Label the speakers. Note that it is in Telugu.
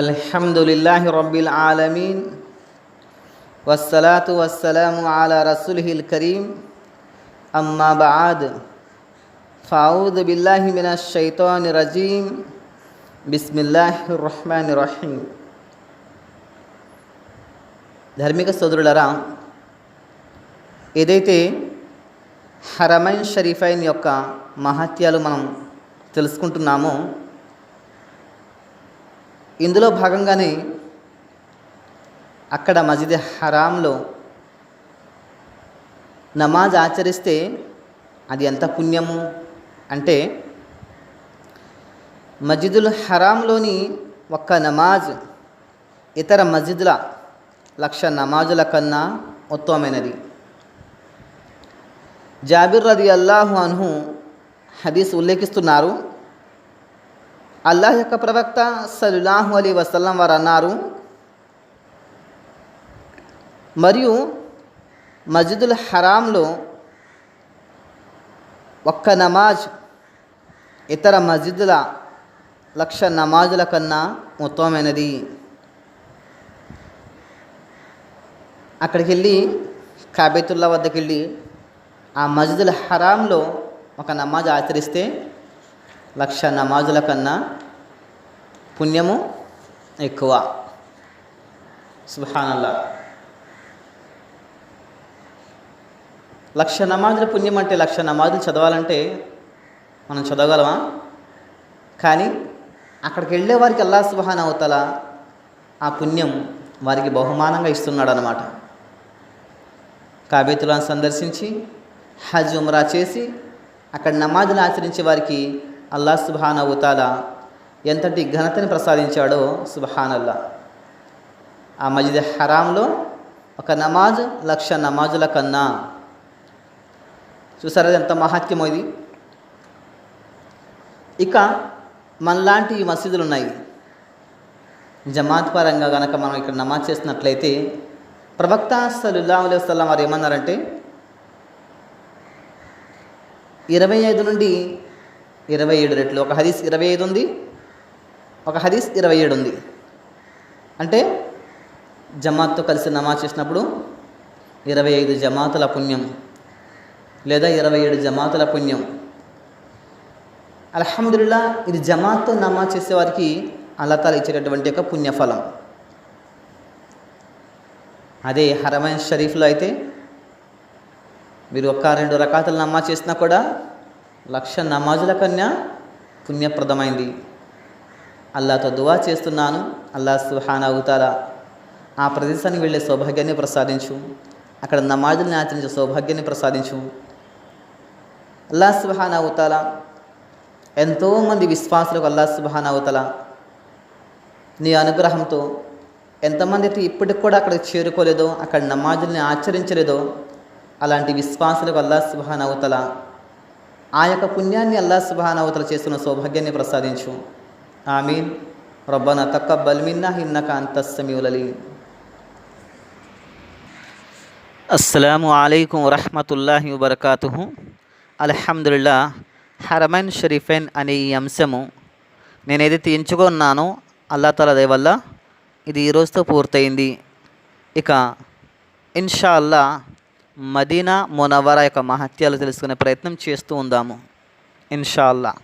Speaker 1: আলহামদুলিল্লাহ রবিল আলমিন। ওয়াসালাতু ওয়াসালাম আলা রাসুলহিল করিম। আম্মা বাদ ফাউদ বিল্লাহ মিনা শৈতন রাজিম। বিসমিল্লাহ রহমান রহিম। ధార్మిక సోదరులరా ఏదైతే హరమైన్ షరీఫైన్ యొక్క మహత్యాలు మనం తెలుసుకుంటున్నామో। ఇందులో భాగంగానే అక్కడ మజిద్ హరాంలో నమాజ్ ఆచరిస్తే అది ఎంత పుణ్యము అంటే మస్జిదుల్ హరాంలోని ఒక్క నమాజ్ ఇతర మస్జిద్ల లక్ష నమాజుల కన్నా ఉత్తమమైనది. జాబిర్ రది అల్లాహు అన్హు హదీస్ ఉల్లేఖిస్తున్నారు. అల్లాహ్ యొక్క ప్రవక్త సలులాహు అలీ వసల్లం వారు అన్నారు మరియు మస్జిదుల్ హరాంలో ఒక్క నమాజ్ ఇతర మస్జిదుల లక్ష నమాజుల కన్నా ఉత్తమమైనది. అక్కడికి వెళ్ళి కాబేతుల్లా వద్దకు వెళ్ళి ఆ మస్జిదుల్ హరాంలో ఒక నమాజ్ ఆచరిస్తే లక్ష నమాజుల కన్నా పుణ్యము ఎక్కువ. సుభానల్లా. లక్ష నమాజుల పుణ్యం అంటే లక్ష నమాజులు చదవాలంటే మనం చదవగలమా? కానీ అక్కడికి వెళ్ళే వారికి అల్లా సుబహాన్ అవతల ఆ పుణ్యం వారికి బహుమానంగా ఇస్తున్నాడు అనమాట కాబేతులను సందర్శించి హజ్ ఉమ్రా చేసి అక్కడ నమాజులు ఆచరించే వారికి అల్లా సుబాన్ అవుతాల ఎంతటి ఘనతని ప్రసాదించాడో సుబహానల్లా. ఆ మజిద్ హరాంలో ఒక నమాజ్ లక్ష నమాజుల కన్నా చూసారా ఎంత మహత్యమో ఇది. ఇక మనలాంటి మసీదులు ఉన్నాయి జమాత్ పరంగా కనుక మనం ఇక్కడ నమాజ్ చేసినట్లయితే ప్రవక్త సలుల్లా అలైహి వసలం వారు ఏమన్నారంటే ఇరవై ఐదు నుండి ఇరవై ఏడు రెట్లు. ఒక హదీస్ ఇరవై ఐదు ఉంది. ఒక హదీస్ ఇరవై ఏడు ఉంది. అంటే జమాత్తో కలిసి నమాజ్ చేసినప్పుడు ఇరవై ఐదు జమాతుల పుణ్యం లేదా ఇరవై ఏడు జమాతుల పుణ్యం. అల్హమ్దుల్లా ఇది జమాత్తో నమాజ్ చేసేవారికి అల్లతాలు ఇచ్చేటటువంటి యొక్క పుణ్యఫలం. అదే హరమైన్ షరీఫ్లో అయితే మీరు ఒక్క రెండు రకాతలు నమాజ్ చేసినా కూడా లక్ష నమాజుల కన్నా పుణ్యప్రదమైంది. అల్లాతో దువా చేస్తున్నాను. అల్లా సుహాన్ అవుతారా ఆ ప్రదేశానికి వెళ్ళే సౌభాగ్యాన్ని ప్రసాదించు. అక్కడ నమాజుల్ని ఆచరించే సౌభాగ్యాన్ని ప్రసాదించు. అల్లా సుహాన్ అవుతాలా ఎంతోమంది విశ్వాసులకు అల్లా సుబాన్ అవుతారా నీ అనుగ్రహంతో ఎంతమంది అయితే ఇప్పటికి కూడా అక్కడికి చేరుకోలేదో అక్కడ నమాజుల్ని ఆచరించలేదో అలాంటి విశ్వాసులకు అల్లా సుబాన్ అవుతలా ఆ యొక్క పుణ్యాన్ని అల్లా సుబాన్ చేస్తున్న సౌభాగ్యాన్ని ప్రసాదించు. ఆమీన్. రబ్బన తక్క బల్మిన్నా హిన్నక అంతస్సమివులలి అస్సలాము అలైకుం వరహమతుల్లాహి వబర్కాతు అల్హమ్దుల్లా హరమైన్ షరీఫైన్ అనే ఈ అంశము నేనేదైతే ఎంచుకున్నానో అల్లా తల వల్ల ఇది ఈరోజుతో పూర్తయింది. ఇక ఇన్షా అల్లా మదీనా మునవర యొక్క మహత్యాలు తెలుసుకునే ప్రయత్నం చేస్తూ ఉందాము. ఇన్షాల్లా.